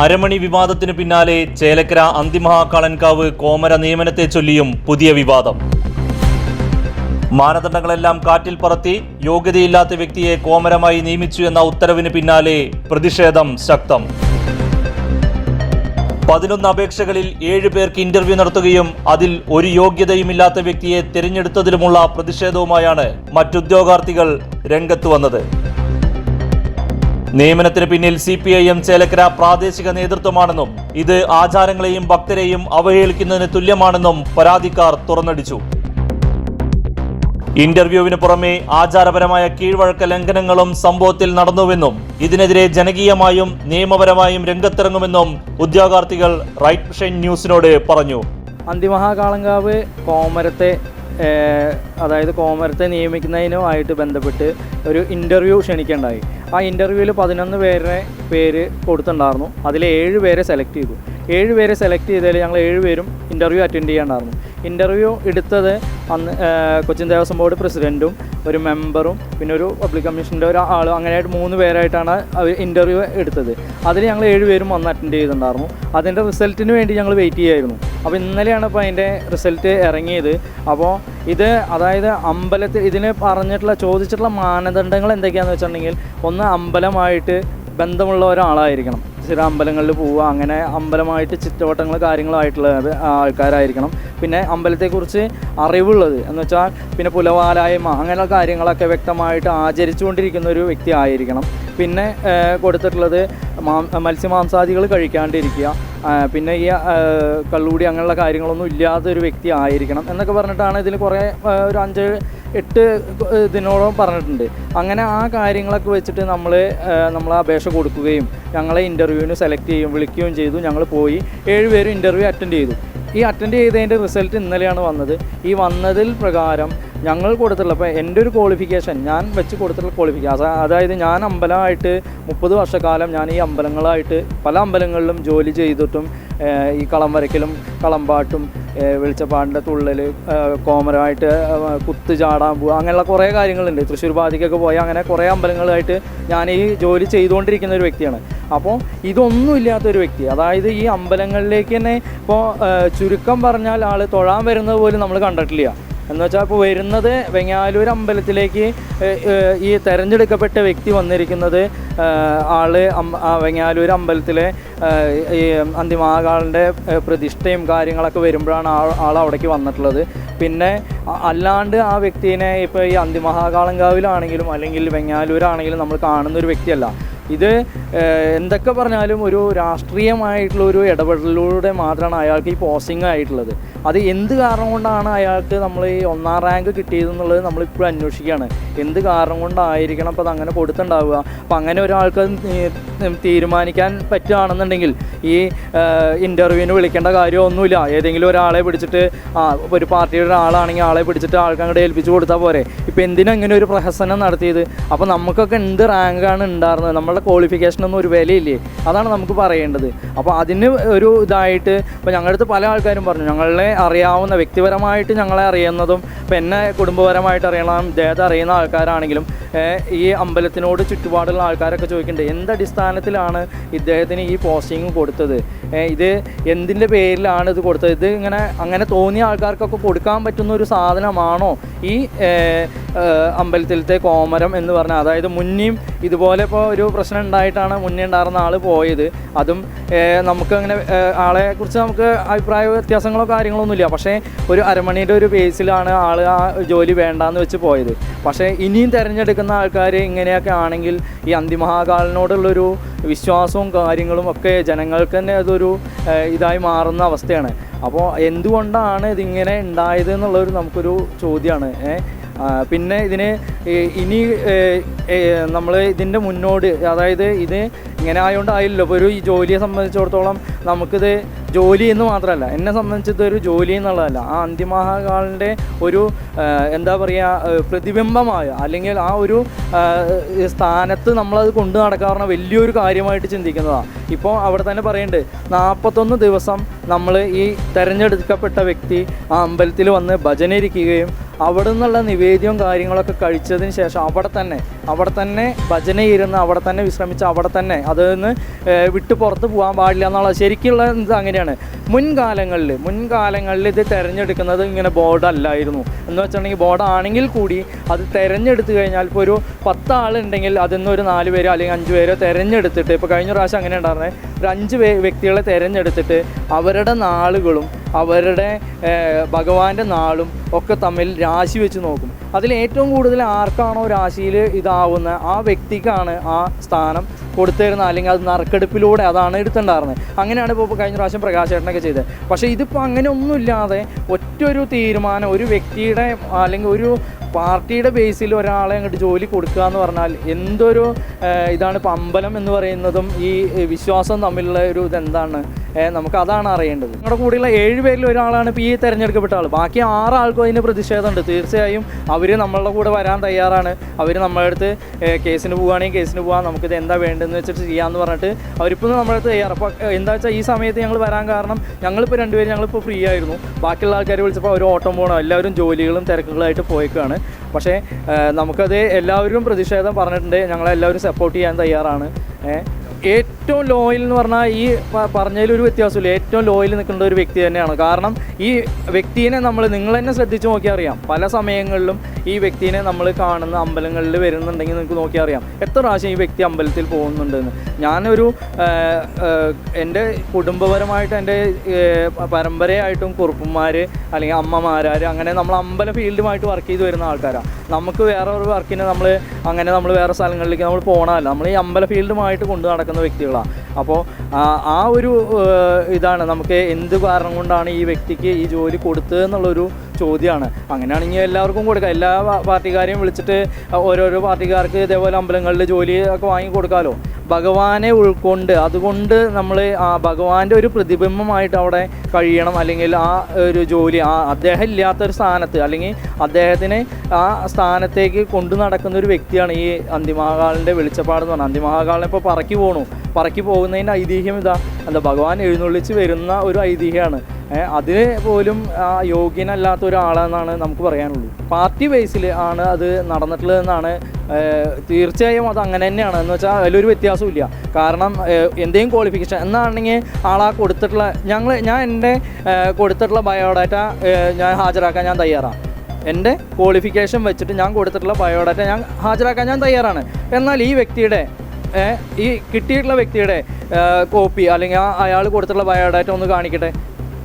അരമണി വിവാദത്തിന് പിന്നാലെ ചേലക്കര അന്തിമഹാക്കാളൻകാവ് കോമര നിയമനത്തെ ചൊല്ലിയും പുതിയ വിവാദം. മാനദണ്ഡങ്ങളെല്ലാം കാറ്റിൽ പറത്തി യോഗ്യതയില്ലാത്ത വ്യക്തിയെ കോമരമായി നിയമിച്ചു എന്ന ഉത്തരവിന് പിന്നാലെ പ്രതിഷേധം ശക്തം. പതിനൊന്ന് അപേക്ഷകളിൽ ഏഴ് പേർക്ക് ഇന്റർവ്യൂ നടത്തുകയും അതിൽ ഒരു യോഗ്യതയുമില്ലാത്ത വ്യക്തിയെ തിരഞ്ഞെടുത്തതിലുമുള്ള പ്രതിഷേധവുമായാണ് മറ്റുദ്യോഗാർത്ഥികൾ രംഗത്ത് വന്നത്. നിയമനത്തിന് പിന്നിൽ C P I M Chelakkara പ്രാദേശിക നേതൃത്വമാണെന്നും ഇത് ആചാരങ്ങളെയും ഭക്തരെയും അവഹേളിക്കുന്നതിന് തുല്യമാണെന്നും പരാതിക്കാർ തുറന്നടിച്ചു. ഇന്റർവ്യൂവിന് പുറമെ ആചാരപരമായ കീഴ്വഴക്ക ലംഘനങ്ങളും സംഭവത്തിൽ നടന്നുവെന്നും ഇതിനെതിരെ ജനകീയമായും നിയമപരമായും രംഗത്തിറങ്ങുമെന്നും ഉദ്യോഗാർത്ഥികൾ റൈറ്റ് വിഷൻ ന്യൂസിനോട് പറഞ്ഞു. അന്തിമഹാകാളങ്കാവ് കോമരത്തെ അതായത് കോമരത്തെ നിയമിക്കുന്നതിനോ ആയിട്ട് ബന്ധപ്പെട്ട് ഒരു ഇന്റർവ്യൂ ക്ഷണിക്കേണ്ടായി. ആ ഇന്റർവ്യൂവിൽ പതിനൊന്ന് പേരുടെ പേര് കൊടുത്തിട്ടുണ്ടായിരുന്നു. അതിൽ ഏഴ് പേരെ സെലക്ട് ചെയ്തു. ഏഴ് പേരെ സെലക്ട് ചെയ്തതിൽ ഞങ്ങൾ ഏഴ് പേരും ഇന്റർവ്യൂ അറ്റൻഡ് ചെയ്യാണ്ടായിരുന്നു ഇന്റർവ്യൂ എടുത്തത് അന്ന് കൊച്ചിൻ ദേവസ്വം ബോർഡ് പ്രസിഡന്റും ഒരു മെമ്പറും പിന്നെ ഒരു പബ്ലിക് കമ്മീഷന്റെ ഒരു ആളും അങ്ങനെയായിട്ട് മൂന്ന് പേരായിട്ടാണ് ഇന്റർവ്യൂ എടുത്തത്. അതിൽ ഞങ്ങൾ ഏഴുപേരും വന്ന് അറ്റൻഡ് ചെയ്തിട്ടുണ്ടായിരുന്നു. അതിന്റെ റിസൾട്ടിന് വേണ്ടി ഞങ്ങൾ വെയിറ്റ് ചെയ്യായിരുന്നു. അപ്പോൾ ഇന്നലെയാണ് ഇപ്പോൾ അതിന്റെ റിസൾട്ട് ഇറങ്ങിയത്. അപ്പോൾ ഇത് അതായത് അമ്പലത്തിൽ ഇതിന് പറഞ്ഞിട്ടുള്ള ചോദിച്ചിട്ടുള്ള മാനദണ്ഡങ്ങൾ എന്തൊക്കെയാണെന്ന് വെച്ചിട്ടുണ്ടെങ്കിൽ ഒന്ന് അമ്പലമായിട്ട് ബന്ധമുള്ള ഒരാളായിരിക്കണം. ചില അമ്പലങ്ങളിൽ പോവുക അങ്ങനെ അമ്പലമായിട്ട് ചുറ്റുവട്ടങ്ങൾ കാര്യങ്ങളായിട്ടുള്ള ആൾക്കാരായിരിക്കണം. പിന്നെ അമ്പലത്തെക്കുറിച്ച് അറിവുള്ളത്. എന്ന് വെച്ചാൽ പിന്നെ പുലവാലായ്മ അങ്ങനെയുള്ള കാര്യങ്ങളൊക്കെ വ്യക്തമായിട്ട് ആചരിച്ചുകൊണ്ടിരിക്കുന്ന ഒരു വ്യക്തി ആയിരിക്കണം പിന്നെ കൊടുത്തിട്ടുള്ളത് മത്സ്യമാംസാദികൾ കഴിക്കാണ്ടിരിക്കുക. പിന്നെ ഈ കള്ളുകൂടി അങ്ങനെയുള്ള കാര്യങ്ങളൊന്നും ഇല്ലാത്ത ഒരു വ്യക്തി ആയിരിക്കണം എന്നൊക്കെ പറഞ്ഞിട്ടാണ് ഇതിൽ കുറേ ഒരു അഞ്ച് എട്ട് ഇതിനോളം പറഞ്ഞിട്ടുണ്ട്. അങ്ങനെ ആ കാര്യങ്ങളൊക്കെ വെച്ചിട്ട് നമ്മൾ നമ്മൾ അപേക്ഷ കൊടുക്കുകയും ഞങ്ങളെ ഇന്റർവ്യൂവിന് സെലക്ട് ചെയ്യും വിളിക്കുകയും ചെയ്തു. ഞങ്ങൾ പോയി ഏഴുപേരും ഇന്റർവ്യൂ അറ്റൻഡ് ചെയ്തു. ഈ അറ്റൻഡ് ചെയ്തതിന്റെ റിസൾട്ട് ഇന്നലെയാണ് വന്നത്. ഈ വന്നതിൽ പ്രകാരം ഞങ്ങൾ കൊടുത്തിട്ടുള്ള ഇപ്പോൾ എന്റെ ഒരു ക്വാളിഫിക്കേഷൻ ഞാൻ വെച്ച് കൊടുത്തിട്ടുള്ള ക്വാളിഫിക്കേഷൻ അതായത് ഞാൻ അമ്പലമായിട്ട് മുപ്പത് വർഷക്കാലം ഞാൻ ഈ അമ്പലങ്ങളായിട്ട് പല അമ്പലങ്ങളിലും ജോലി ചെയ്തിട്ടും ഈ കളം വരയ്ക്കലും കളമ്പാട്ടും വെളിച്ചപ്പാടിന്റെ തുള്ളൽ കോമരമായിട്ട് കുത്ത് ചാടാൻ പോവുക അങ്ങനെയുള്ള കുറേ കാര്യങ്ങളുണ്ട്. തൃശ്ശൂർ ബാധിക്കൊക്കെ പോയി അങ്ങനെ കുറേ അമ്പലങ്ങളായിട്ട് ഞാൻ ഈ ജോലി ചെയ്തുകൊണ്ടിരിക്കുന്ന ഒരു വ്യക്തിയാണ്. അപ്പോൾ ഇതൊന്നും ഇല്ലാത്തൊരു വ്യക്തി അതായത് ഈ അമ്പലങ്ങളിലേക്ക് തന്നെ ഇപ്പോൾ ചുരുക്കം പറഞ്ഞാൽ ആൾ തൊഴാൻ വരുന്നത് പോലും നമ്മൾ കണ്ടിട്ടില്ല. എന്ന് വെച്ചാൽ ഇപ്പോൾ വരുന്നത് വെങ്ങാലൂർ അമ്പലത്തിലേക്ക് ഈ തെരഞ്ഞെടുക്കപ്പെട്ട വ്യക്തി വന്നിരിക്കുന്നത് ആൾ വെങ്ങാലൂർ അമ്പലത്തിലെ ഈ അന്തിമാകാളിന്റെ പ്രതിഷ്ഠയും കാര്യങ്ങളൊക്കെ വരുമ്പോഴാണ് ആൾ അവിടേക്ക് വന്നിട്ടുള്ളത്. പിന്നെ അല്ലാണ്ട് ആ വ്യക്തിനെ ഇപ്പോൾ ഈ അന്തിമഹാകാളങ്കാവിലാണെങ്കിലും അല്ലെങ്കിൽ വെങ്ങാലൂരാണെങ്കിലും നമ്മൾ കാണുന്ന ഒരു വ്യക്തിയല്ല. ഇത് എന്തൊക്കെ പറഞ്ഞാലും ഒരു രാഷ്ട്രീയമായിട്ടുള്ള ഒരു ഇടപെടലിലൂടെ മാത്രമാണ് അയാൾക്ക് ഈ പോസ്റ്റിംഗ് ആയിട്ടുള്ളത്. അത് എന്ത് കാരണം കൊണ്ടാണ് അയാൾക്ക് നമ്മൾ ഈ ഒന്നാം റാങ്ക് കിട്ടിയതെന്നുള്ളത് നമ്മളിപ്പോഴും അന്വേഷിക്കുകയാണ്. എന്ത് കാരണം കൊണ്ടായിരിക്കണം അപ്പോൾ അത് അങ്ങനെ കൊടുത്തുണ്ടാവുക? അപ്പോൾ അങ്ങനെ ഒരാൾക്ക് തീരുമാനിക്കാൻ പറ്റുകയാണെന്നുണ്ടെങ്കിൽ ഈ ഇന്റർവ്യൂവിന് വിളിക്കേണ്ട കാര്യമൊന്നുമില്ല. ഏതെങ്കിലും ഒരാളെ പിടിച്ചിട്ട് ആ ഒരു പാർട്ടിയുടെ ഒരാളാണെങ്കിൽ ആളെ പിടിച്ചിട്ട് ആൾക്ക് അങ്ങോട്ട് ഏൽപ്പിച്ച് കൊടുത്താൽ പോരെ. ഇപ്പോൾ എന്തിനങ്ങനെ ഒരു പ്രഹസനം നടത്തിയത്? അപ്പോൾ നമുക്കൊക്കെ എന്ത് റാങ്കാണ് ഉണ്ടായിരുന്നത്? നമ്മളുടെ ക്വാളിഫിക്കേഷനൊന്നും ഒരു വിലയില്ലേ? അതാണ് നമുക്ക് പറയേണ്ടത്. അപ്പോൾ അതിന് ഒരു ഇതായിട്ട് ഇപ്പോൾ ഞങ്ങളുടെ അടുത്ത് പല ആൾക്കാരും പറഞ്ഞു ഞങ്ങളെ അറിയാവുന്ന വ്യക്തിപരമായിട്ട് ഞങ്ങളെ അറിയുന്നതും ഇപ്പോൾ എന്നെ കുടുംബപരമായിട്ട് അറിയണം ജയത അറിയുന്ന ആൾക്കാരാണെങ്കിലും ഈ അമ്പലത്തിനോട് ചുറ്റുപാടുള്ള ആൾക്കാരൊക്കെ ചോദിക്കുന്നുണ്ട് എന്തടിസ്ഥാനത്തിലാണ് ഇദ്ദേഹത്തിന് ഈ പോസ്റ്റിംഗ് കൊടുത്തത്? ഇത് എന്തിന്റെ പേരിലാണ് ഇത് കൊടുത്തത്? ഇത് ഇങ്ങനെ അങ്ങനെ തോന്നിയ ആൾക്കാർക്കൊക്കെ കൊടുക്കാൻ പറ്റുന്ന ഒരു സാധനമാണോ ഈ അമ്പലത്തിലത്തെ കോമരം എന്ന് പറഞ്ഞാൽ? അതായത് മുന്നേയും ഇതുപോലെ ഇപ്പോൾ ഒരു പ്രശ്നം ഉണ്ടായിട്ടാണ് മുന്നേ ഉണ്ടായിരുന്ന ആൾ പോയത്. അതും നമുക്ക് അങ്ങനെ ആളെക്കുറിച്ച് നമുക്ക് അഭിപ്രായ വ്യത്യാസങ്ങളോ കാര്യങ്ങളോ ഒന്നുമില്ല. പക്ഷേ ഒരു അരമണിയുടെ ഒരു ബേസിലാണ് ആൾ ആ ജോലി വേണ്ടാന്ന് വെച്ച് പോയത്. പക്ഷേ ഇനിയും തിരഞ്ഞെടുക്കുന്ന ആൾക്കാർ ഇങ്ങനെയൊക്കെ ആണെങ്കിൽ ഈ അന്തിമഹാകാലിനോടുള്ളൊരു വിശ്വാസവും കാര്യങ്ങളും ഒക്കെ ജനങ്ങൾക്ക് തന്നെ അതൊരു ഇതായി മാറുന്ന അവസ്ഥയാണ്. അപ്പോൾ എന്തുകൊണ്ടാണ് ഇതിങ്ങനെ ഉണ്ടായത് എന്നുള്ളൊരു നമുക്കൊരു ചോദ്യമാണ്. ഏഹ് പിന്നെ ഇതിന് ഇനി നമ്മൾ ഇതിന്റെ മുന്നോട് അതായത് ഇത് ഇങ്ങനെ ആയതുകൊണ്ട് ആയില്ലല്ലോ ഇപ്പോൾ ഒരു ജോലിയെ സംബന്ധിച്ചിടത്തോളം നമുക്കിത് ജോലി എന്ന് മാത്രമല്ല എന്നെ സംബന്ധിച്ചത് ഒരു ജോലി എന്നുള്ളതല്ല. ആ അന്തിമഹാകാലിന്റെ ഒരു എന്താ പറയുക പ്രതിബിംബമായ അല്ലെങ്കിൽ ആ ഒരു സ്ഥാനത്ത് നമ്മളത് കൊണ്ടു നടക്കാറുള്ള വലിയൊരു കാര്യമായിട്ട് ചിന്തിക്കുന്നതാണ് ഇപ്പോൾ അവിടെ തന്നെ പറയുന്നുണ്ട് നാൽപ്പത്തൊന്ന് ദിവസം നമ്മൾ ഈ തിരഞ്ഞെടുക്കപ്പെട്ട വ്യക്തി ആ അമ്പലത്തിൽ വന്ന് ഭജന ഇരിക്കുകയും അവിടെ നിന്നുള്ള നിവേദ്യവും കാര്യങ്ങളൊക്കെ കഴിച്ചതിന് ശേഷം അവിടെ തന്നെ അവിടെ തന്നെ ഭജന ഇരുന്ന് അവിടെ തന്നെ വിശ്രമിച്ച് അവിടെ തന്നെ അതിൽ നിന്ന് വിട്ടു വിട്ട് പുറത്ത് പോകാൻ പാടില്ല എന്നുള്ള ശരിക്കുള്ള ഇത് അങ്ങനെയാണ്. മുൻകാലങ്ങളിൽ മുൻകാലങ്ങളിൽ ഇത് തിരഞ്ഞെടുക്കുന്നത് ഇങ്ങനെ ബോർഡല്ലായിരുന്നു എന്ന് വെച്ചിട്ടുണ്ടെങ്കിൽ ബോർഡ് ആണെങ്കിൽ കൂടി അത് തിരഞ്ഞെടുത്ത് കഴിഞ്ഞാൽ ഇപ്പോൾ ഒരു പത്താളുണ്ടെങ്കിൽ അതിൽ നിന്ന് ഒരു നാല് പേരോ അല്ലെങ്കിൽ അഞ്ച് പേരോ തിരഞ്ഞെടുത്തിട്ട് ഇപ്പോൾ കഴിഞ്ഞ പ്രാവശ്യം അങ്ങനെ ഉണ്ടായിരുന്നത് ഒരു അഞ്ച് വ്യക്തികളെ തിരഞ്ഞെടുത്തിട്ട് അവരുടെ നാളുകളും അവരുടെ ഭഗവാന്റെ നാളും ഒക്കെ തമ്മിൽ രാശി വെച്ച് നോക്കും. അതിൽ ഏറ്റവും കൂടുതൽ ആർക്കാണോ രാശിയിൽ ഇതാവുന്ന ആ വ്യക്തിക്കാണ് ആ സ്ഥാനം കൊടുത്തിരുന്നത് അല്ലെങ്കിൽ അത് നറുക്കെടുപ്പിലൂടെ അതാണ് എടുത്തിട്ടുണ്ടായിരുന്നത്. അങ്ങനെയാണ് ഇപ്പോൾ കഴിഞ്ഞ പ്രാവശ്യം പ്രകാശേട്ടനൊക്കെ ചെയ്തത്. പക്ഷേ ഇതിപ്പോൾ അങ്ങനെ ഒന്നുമില്ലാതെ ഒറ്റൊരു തീരുമാനം ഒരു വ്യക്തിയുടെ അല്ലെങ്കിൽ ഒരു പാർട്ടിയുടെ ബേസിൽ ഒരാളെ അങ്ങോട്ട് ജോലി കൊടുക്കുക എന്ന് പറഞ്ഞാൽ എന്തൊരു ഇതാണ് ഇപ്പോൾ അമ്പലം എന്ന് പറയുന്നതും ഈ വിശ്വാസം തമ്മിലുള്ള ഒരു ഇതെന്താണ്? നമുക്ക് അതാണ് അറിയേണ്ടത്. നമ്മുടെ കൂടെയുള്ള ഏഴ് പേരിൽ ഒരാളാണ് ഇപ്പോൾ ഈ തിരഞ്ഞെടുക്കപ്പെട്ട ആൾ ബാക്കി ആറ് ആൾക്കും അതിന് പ്രതിഷേധമുണ്ട്. തീർച്ചയായും അവർ നമ്മളുടെ കൂടെ വരാൻ തയ്യാറാണ്. അവർ നമ്മളെ അടുത്ത് കേസിന് പോവുകയാണെങ്കിൽ കേസിന് പോകാം നമുക്കിത് എന്താ വേണ്ടതെന്ന് വെച്ചിട്ട് ചെയ്യാമെന്ന് പറഞ്ഞിട്ട് അവരിപ്പോൾ നമ്മുടെ അടുത്ത് തയ്യാറ് അപ്പോൾ എന്താ വെച്ചാൽ ഈ സമയത്ത് ഞങ്ങൾ വരാൻ കാരണം ഞങ്ങളിപ്പോൾ രണ്ടുപേരും ഞങ്ങളിപ്പോൾ ഫ്രീ ആയിരുന്നു. ബാക്കിയുള്ള ആൾക്കാർ വിളിച്ചപ്പോൾ അവർ ഓട്ടം പോകണം എല്ലാവരും ജോലികളും തിരക്കുകളായിട്ട് പോയേക്കാണ്. പക്ഷേ നമുക്കത് എല്ലാവരും പ്രതിഷേധം പറഞ്ഞിട്ടുണ്ട്. ഞങ്ങളെല്ലാവരും സപ്പോർട്ട് ചെയ്യാൻ തയ്യാറാണ്. ഏഹ്. ഏറ്റവും ലോയിൽ എന്ന് പറഞ്ഞാൽ ഈ പറഞ്ഞതിലൊരു വ്യത്യാസമില്ല. ഏറ്റവും ലോയിൽ നിൽക്കേണ്ട ഒരു വ്യക്തി തന്നെയാണ്. കാരണം ഈ വ്യക്തിനെ നമ്മൾ നിങ്ങൾ തന്നെ ശ്രദ്ധിച്ച് നോക്കിയാൽ അറിയാം. പല സമയങ്ങളിലും ഈ വ്യക്തിനെ നമ്മൾ കാണുന്ന അമ്പലങ്ങളിൽ വരുന്നുണ്ടെങ്കിൽ നിങ്ങൾക്ക് നോക്കിയാൽ അറിയാം. എത്ര പ്രാവശ്യം ഈ വ്യക്തി അമ്പലത്തിൽ പോകുന്നുണ്ടെന്ന്. ഞാനൊരു എന്റെ കുടുംബപരമായിട്ട് എന്റെ പരമ്പരയായിട്ടും കുറുപ്പന്മാർ അല്ലെങ്കിൽ അമ്മമാരാർ അങ്ങനെ നമ്മൾ അമ്പല ഫീൽഡുമായിട്ട് വർക്ക് ചെയ്ത് വരുന്ന ആൾക്കാരാണ് നമുക്ക് വേറെ ഒരു വർക്കിന് നമ്മൾ അങ്ങനെ നമ്മൾ വേറെ സ്ഥലങ്ങളിലേക്ക് നമ്മൾ പോകണമല്ല നമ്മൾ ഈ അമ്പല ഫീൽഡുമായിട്ട് കൊണ്ടു നടക്കുന്ന വ്യക്തികളാണ്. അപ്പോൾ ആ ഒരു ഇതാണ് നമുക്ക് എന്ത് കാരണം കൊണ്ടാണ് ഈ വ്യക്തിക്ക് ഈ ജോലി കൊടുത്തത് എന്നുള്ളൊരു ചോദ്യമാണ്. അങ്ങനെയാണെങ്കിൽ എല്ലാവർക്കും കൊടുക്കാം. എല്ലാ പാർട്ടിക്കാരെയും വിളിച്ചിട്ട് ഓരോരോ പാർട്ടിക്കാർക്ക് ഇതേപോലെ അമ്പലങ്ങളിൽ ജോലി ഒക്കെ വാങ്ങി കൊടുക്കാമല്ലോ ഭഗവാനെ ഉൾക്കൊണ്ട് അതുകൊണ്ട് നമ്മൾ ആ ഭഗവാന്റെ ഒരു പ്രതിബിംബമായിട്ട് അവിടെ കഴിയണം. അല്ലെങ്കിൽ ആ ഒരു ജോലി ആ അദ്ദേഹം ഇല്ലാത്തൊരു സ്ഥാനത്ത് അല്ലെങ്കിൽ അദ്ദേഹത്തിനെ ആ സ്ഥാനത്തേക്ക് കൊണ്ടു നടക്കുന്ന ഒരു വ്യക്തിയാണ് ഈ അന്തിമഹാകാളിന്റെ വെളിച്ചപ്പാടെന്ന് പറഞ്ഞാൽ. അന്തിമഹാകാളിനെ ഇപ്പോൾ പറക്കി പോകണു പറക്കി പോകുന്നതിന്റെ ഐതിഹ്യം ഇതാ. എന്താ ഭഗവാൻ എഴുന്നള്ളിച്ച് വരുന്ന ഒരു ഐതിഹ്യമാണ്. അതിന് പോലും യോഗ്യനല്ലാത്ത ഒരാളെന്നാണ് നമുക്ക് പറയാനുള്ളൂ. പാർട്ടി ബേസിൽ ആണ് അത് നടന്നിട്ടുള്ളതെന്നാണ് തീർച്ചയായും അത് അങ്ങനെ തന്നെയാണ്. എന്ന് വെച്ചാൽ അതിലൊരു വ്യത്യാസവും ഇല്ല കാരണം എന്തെങ്കിലും ക്വാളിഫിക്കേഷൻ എന്നാണെങ്കിൽ ആളാ കൊടുത്തിട്ടുള്ള ഞങ്ങൾ ഞാൻ എന്റെ കൊടുത്തിട്ടുള്ള ബയോഡാറ്റ ഞാൻ ഹാജരാക്കാൻ ഞാൻ തയ്യാറാണ്. എന്റെ ക്വാളിഫിക്കേഷൻ വെച്ചിട്ട് ഞാൻ കൊടുത്തിട്ടുള്ള ബയോഡാറ്റ ഞാൻ ഹാജരാക്കാൻ ഞാൻ തയ്യാറാണ്. എന്നാൽ ഈ വ്യക്തിയുടെ ഈ കിട്ടിയിട്ടുള്ള വ്യക്തിയുടെ കോപ്പി അല്ലെങ്കിൽ അയാൾ കൊടുത്തിട്ടുള്ള ബയോഡാറ്റ ഒന്ന് കാണിക്കട്ടെ?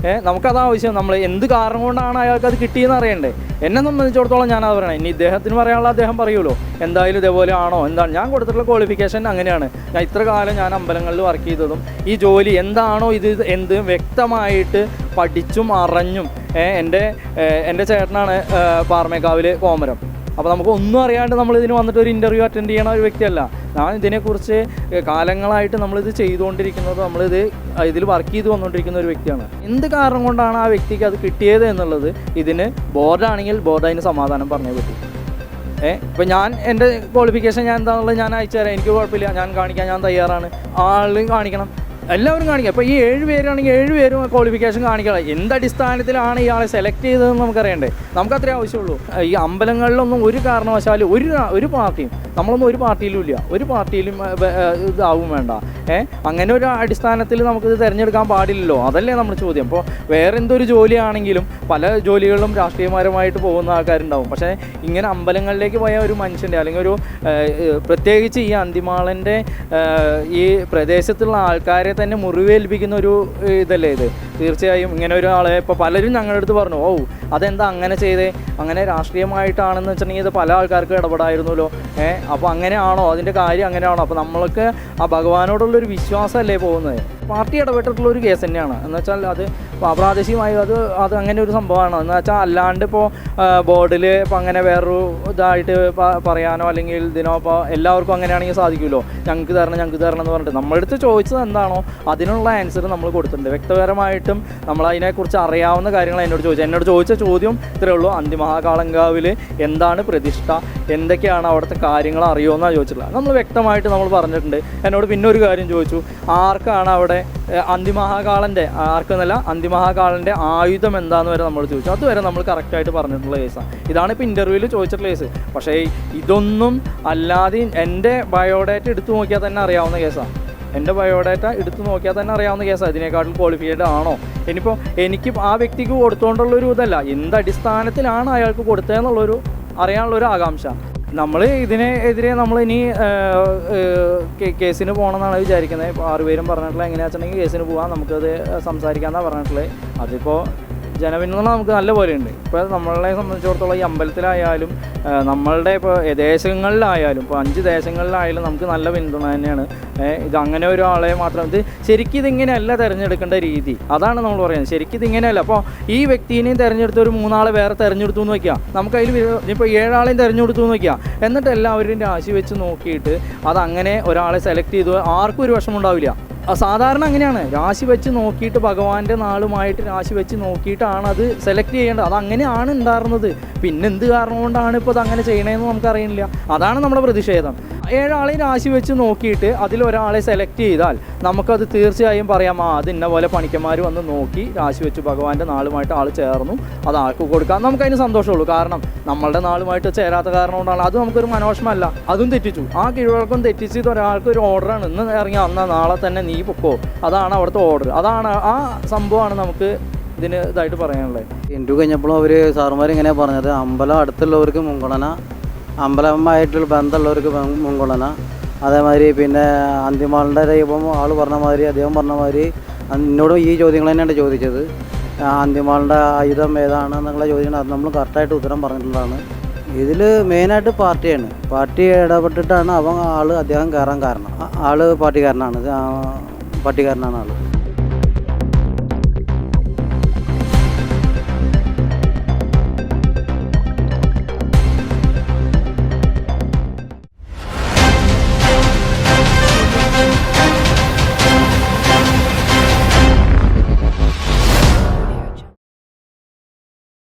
ഏഹ് നമുക്കത് ആവശ്യം. നമ്മൾ എന്ത് കാരണം കൊണ്ടാണ് അയാൾക്ക് അത് കിട്ടിയെന്ന് അറിയണ്ടേ? എന്നെ സംബന്ധിച്ചിടത്തോളം ഞാനത് പറയണേ. ഇനി ഇദ്ദേഹത്തിന് പറയാനുള്ള അദ്ദേഹം പറയുമല്ലോ. എന്തായാലും ഇതേപോലെ ആണോ? എന്താണ്? ഞാൻ കൊടുത്തിട്ടുള്ള ക്വാളിഫിക്കേഷൻ അങ്ങനെയാണ്. ഞാൻ ഇത്ര കാലം ഞാൻ അമ്പലങ്ങളിൽ വർക്ക് ചെയ്തതും ഈ ജോലി എന്താണോ ഇത് എന്ത് വ്യക്തമായിട്ട് പഠിച്ചും അറിഞ്ഞും എന്റെ എന്റെ ചേട്ടനാണ് പാറമേക്കാവിൽ കോമരം. അപ്പോൾ നമുക്ക് ഒന്നും അറിയാണ്ട് നമ്മൾ ഇതിന് വന്നിട്ട് ഒരു ഇന്റർവ്യൂ അറ്റൻഡ് ചെയ്യണ ഒരു വ്യക്തിയല്ല. ഞാൻ ഇതിനെക്കുറിച്ച് കാലങ്ങളായിട്ട് നമ്മളിത് ചെയ്തുകൊണ്ടിരിക്കുന്നത് നമ്മളിത് ഇതിൽ വർക്ക് ചെയ്ത് വന്നുകൊണ്ടിരിക്കുന്ന ഒരു വ്യക്തിയാണ്. എന്ത് കാരണം കൊണ്ടാണ് ആ വ്യക്തിക്ക് അത് കിട്ടിയത് എന്നുള്ളത് ഇതിന് ബോർഡാണെങ്കിൽ ബോർഡ് അതിന് സമാധാനം പറഞ്ഞേ പറ്റും. ഏ ഇപ്പം ഞാൻ എന്റെ ക്വാളിഫിക്കേഷൻ ഞാൻ എന്താണെന്നുള്ളത് ഞാൻ അയച്ചു തരാം എനിക്ക് കുഴപ്പമില്ല. ഞാൻ കാണിക്കാൻ ഞാൻ തയ്യാറാണ്. ആളും കാണിക്കണം. എല്ലാവരും കാണിക്കുക അപ്പോൾ ഈ ഏഴ് പേരാണെങ്കിൽ ഏഴ് പേരും ക്വാളിഫിക്കേഷൻ കാണിക്കണം എന്ത് അടിസ്ഥാനത്തിലാണ് ഇയാളെ സെലക്ട് ചെയ്തതെന്ന് നമുക്കറിയണ്ടേ? നമുക്ക് അത്രേ ആവശ്യമുള്ളൂ ഈ അമ്പലങ്ങളിലൊന്നും ഒരു കാരണവശാലും ഒരു ഒരു പാർട്ടിയും നമ്മളൊന്നും ഒരു പാർട്ടിയിലും ഇല്ല. ഒരു പാർട്ടിയിലും ഇതാവും വേണ്ട. ഏ? അങ്ങനെ ഒരു അടിസ്ഥാനത്തിൽ നമുക്കിത് തിരഞ്ഞെടുക്കാൻ പാടില്ലല്ലോ. അതല്ലേ നമ്മൾ ചോദ്യം. അപ്പോൾ വേറെ എന്തൊരു ജോലിയാണെങ്കിലും പല ജോലികളിലും രാഷ്ട്രീയപരമായിട്ട് പോകുന്ന ആൾക്കാരുണ്ടാവും. പക്ഷേ ഇങ്ങനെ അമ്പലങ്ങളിലേക്ക് പോയ ഒരു മനുഷ്യന്റെ അല്ലെങ്കിൽ ഒരു പ്രത്യേകിച്ച് ഈ അന്തിമാളന്റെ ഈ പ്രദേശത്തുള്ള ആൾക്കാരെ തന്നെ മുറിവേൽപ്പിക്കുന്ന ഒരു ഇതല്ലേ ഇത്? തീർച്ചയായും ഇങ്ങനെ ഒരാളെ ഇപ്പോൾ പലരും ഞങ്ങളുടെ അടുത്ത് പറഞ്ഞു ഓ അതെന്താ അങ്ങനെ ചെയ്തേ? അങ്ങനെ രാഷ്ട്രീയമായിട്ടാണെന്ന് വെച്ചിട്ടുണ്ടെങ്കിൽ ഇത് പല ആൾക്കാർക്ക് ഇടപെടായിരുന്നല്ലോ. ഏഹ് അപ്പോൾ അങ്ങനെയാണോ? അതിന്റെ കാര്യം അങ്ങനെയാണോ? അപ്പോൾ നമ്മൾക്ക് ആ ഭഗവാനോടുള്ളൊരു വിശ്വാസമല്ലേ പോകുന്നത്? പാർട്ടി ഇടപെട്ടിട്ടുള്ള ഒരു കേസ് തന്നെയാണ്. എന്ന് വെച്ചാൽ അത് പ്രാദേശികമായി അത് അത് അങ്ങനെ ഒരു സംഭവമാണ്. എന്ന് വെച്ചാൽ അല്ലാണ്ട് ഇപ്പോൾ ബോർഡിൽ ഇപ്പോൾ അങ്ങനെ വേറൊരു ഇതായിട്ട് പറയാനോ അല്ലെങ്കിൽ ഇതിനോ ഇപ്പോൾ എല്ലാവർക്കും അങ്ങനെയാണെങ്കിൽ സാധിക്കുമല്ലോ. ഞങ്ങൾക്ക് തരണം ഞങ്ങൾക്ക് തരണം എന്ന് പറഞ്ഞിട്ട്. നമ്മളെടുത്ത് ചോദിച്ചത് എന്താണോ അതിനുള്ള ആൻസർ നമ്മൾ കൊടുത്തിട്ടുണ്ട്. വ്യക്തിപരമായിട്ടും നമ്മൾ അതിനെക്കുറിച്ച് അറിയാവുന്ന കാര്യങ്ങൾ എന്നോട് ചോദിച്ചു എന്നോട് ചോദിച്ച ചോദ്യം ഇത്രയേ ഉള്ളൂ. അന്തിമഹാകാളങ്കാവിൽ എന്താണ് പ്രതിഷ്ഠ? എന്തൊക്കെയാണ് അവിടുത്തെ കാര്യങ്ങൾ അറിയുമെന്നാണ് ചോദിച്ചിട്ടുള്ളത്. നമ്മൾ വ്യക്തമായിട്ട് നമ്മൾ പറഞ്ഞിട്ടുണ്ട്. എന്നോട് പിന്നെ ഒരു കാര്യം ചോദിച്ചു. ആർക്കാണ് അവിടെ അന്തിമഹാകാളന്റെ ആർക്കെന്നല്ല അന്തിമഹാകാളന്റെ ആയുധം എന്താന്ന് വരെ നമ്മൾ ചോദിച്ചു. അതുവരെ നമ്മൾ കറക്റ്റായിട്ട് പറഞ്ഞിട്ടുള്ള കേസാണ് ഇതാണ് ഇപ്പോൾ ഇന്റർവ്യൂവിൽ ചോദിച്ചിട്ടുള്ള കേസ് പക്ഷേ ഇതൊന്നും അല്ലാതെ എന്റെ ബയോഡേറ്റ എടുത്തു നോക്കിയാൽ തന്നെ അറിയാവുന്ന കേസാണ് എന്റെ ബയോഡാറ്റ എടുത്തു നോക്കിയാൽ തന്നെ അറിയാവുന്ന കേസാണ്. ഇതിനേക്കാട്ടിൽ ക്വാളിഫൈഡ് ആണോ? ഇനിയിപ്പോൾ എനിക്ക് ആ വ്യക്തിക്ക് കൊടുത്തുകൊണ്ടുള്ള ഒരു ഇതല്ല. എന്ത് അടിസ്ഥാനത്തിലാണ് അയാൾക്ക് കൊടുത്തതെന്നുള്ളൊരു അറിയാനുള്ളൊരു ആകാംക്ഷ. നമ്മൾ ഇതിനെതിരെ നമ്മൾ ഇനി കേസിന് പോകണമെന്നാണ് വിചാരിക്കുന്നത്. ആറുപേരും പറഞ്ഞിട്ടുള്ള എങ്ങനെയാണെന്ന് വെച്ചിട്ടുണ്ടെങ്കിൽ കേസിന് പോകാം നമുക്കത് സംസാരിക്കാമെന്നാണ് പറഞ്ഞിട്ടുള്ളത്. അതിപ്പോൾ ജനപിന്തുണ നമുക്ക് നല്ല പോലെയുണ്ട്. ഇപ്പോൾ നമ്മളെ സംബന്ധിച്ചിടത്തോളം ഈ അമ്പലത്തിലായാലും നമ്മളുടെ ഇപ്പോൾ ദേശങ്ങളിലായാലും ഇപ്പോൾ അഞ്ച് ദേശങ്ങളിലായാലും നമുക്ക് നല്ല പിന്തുണ തന്നെയാണ്. ഇത് അങ്ങനെ ഒരാളെ മാത്രം ഇത് ശരിക്കും ഇതിങ്ങനെയല്ല തിരഞ്ഞെടുക്കേണ്ട രീതി. അതാണ് നമ്മൾ പറയുന്നത്. ശരിക്കും ഇതിങ്ങനെയല്ല. അപ്പോൾ ഈ വ്യക്തിനെയും തിരഞ്ഞെടുത്ത് ഒരു മൂന്നാളെ വേറെ തിരഞ്ഞെടുത്തു എന്ന് വയ്ക്കുക നമുക്ക് അതിൽ ഇപ്പോൾ ഏഴാളെയും തിരഞ്ഞെടുത്തു എന്ന് വയ്ക്കുക എന്നിട്ട് എല്ലാവരും രാശി വെച്ച് നോക്കിയിട്ട് അതങ്ങനെ ഒരാളെ സെലക്ട് ചെയ്തു. ആർക്കും ഒരു വിഷമം ഉണ്ടാവില്ല. സാധാരണ അങ്ങനെയാണ്. രാശി വെച്ച് നോക്കിയിട്ട് ഭഗവാന്റെ നാളുമായിട്ട് രാശി വെച്ച് നോക്കിയിട്ടാണ് അത് സെലക്ട് ചെയ്യേണ്ടത്. അത് അങ്ങനെയാണ് ഉണ്ടായിരുന്നത്. പിന്നെ എന്ത് കാരണം കൊണ്ടാണ് ഇപ്പോൾ അത് അങ്ങനെ ചെയ്യണതെന്ന് നമുക്കറിയില്ല. അതാണ് നമ്മുടെ പ്രതിഷേധം. ഏഴാളെ രാശി വെച്ച് നോക്കിയിട്ട് അതിൽ ഒരാളെ സെലക്ട് ചെയ്താൽ നമുക്കത് തീർച്ചയായും പറയാം ആ അത് ഇന്ന പോലെ പണിക്കന്മാർ വന്ന് നോക്കി രാശി വെച്ച് ഭഗവാന്റെ നാളുമായിട്ട് ആൾ ചേർന്നു അത് ആൾക്ക് കൊടുക്കാം. നമുക്കതിന് സന്തോഷമുള്ളൂ. കാരണം നമ്മളുടെ നാളുമായിട്ട് ചേരാത്ത കാരണം കൊണ്ടാണ്. അത് നമുക്കൊരു മനോഷമല്ല അതും തെറ്റിച്ചു. ആ കീഴ്വഴക്കം തെറ്റിച്ചത് ഒരാൾക്ക് ഒരു ഓർഡറാണ് ഇന്ന് ഇറങ്ങി അന്ന നാളെ തന്നെ നീ പൊക്കോ. അതാണ് അവിടുത്തെ ഓർഡർ അതാണ് ആ സംഭവമാണ് നമുക്ക് ഇതിന് ഇതായിട്ട് പറയാനുള്ളത്. ഇന്റർവ്യൂ കഴിഞ്ഞപ്പോഴും അവർ സാറുമാർ ഇങ്ങനെ പറഞ്ഞത്. അമ്പലം അടുത്തുള്ളവർക്ക് മുൻഗണന അമ്പലമായിട്ടുള്ള ബന്ധമുള്ളവർക്ക് മുൻ- മുൻഗണന. അതേമാതിരി പിന്നെ അന്തിമാളുടെ ദൈവം ആൾ പറഞ്ഞ മാതിരി അദ്ദേഹം പറഞ്ഞ മാതിരി എന്നോടും ഈ ചോദ്യങ്ങൾ തന്നെയാണ് ചോദിച്ചത്. അന്തിമാളുടെ ആയുധം ഏതാണ് എന്നുള്ള ചോദ്യം അത് നമ്മൾ കറക്റ്റായിട്ട് ഉത്തരം പറഞ്ഞിട്ടുള്ളതാണ്. ഇതിൽ മെയിനായിട്ട് പാർട്ടിയാണ്. പാർട്ടി ഇടപെട്ടിട്ടാണ് അവൻ ആൾ അദ്ദേഹം കയറാൻ കാരണം. ആൾ പാർട്ടിക്കാരനാണ്. പാർട്ടിക്കാരനാണ് ആൾ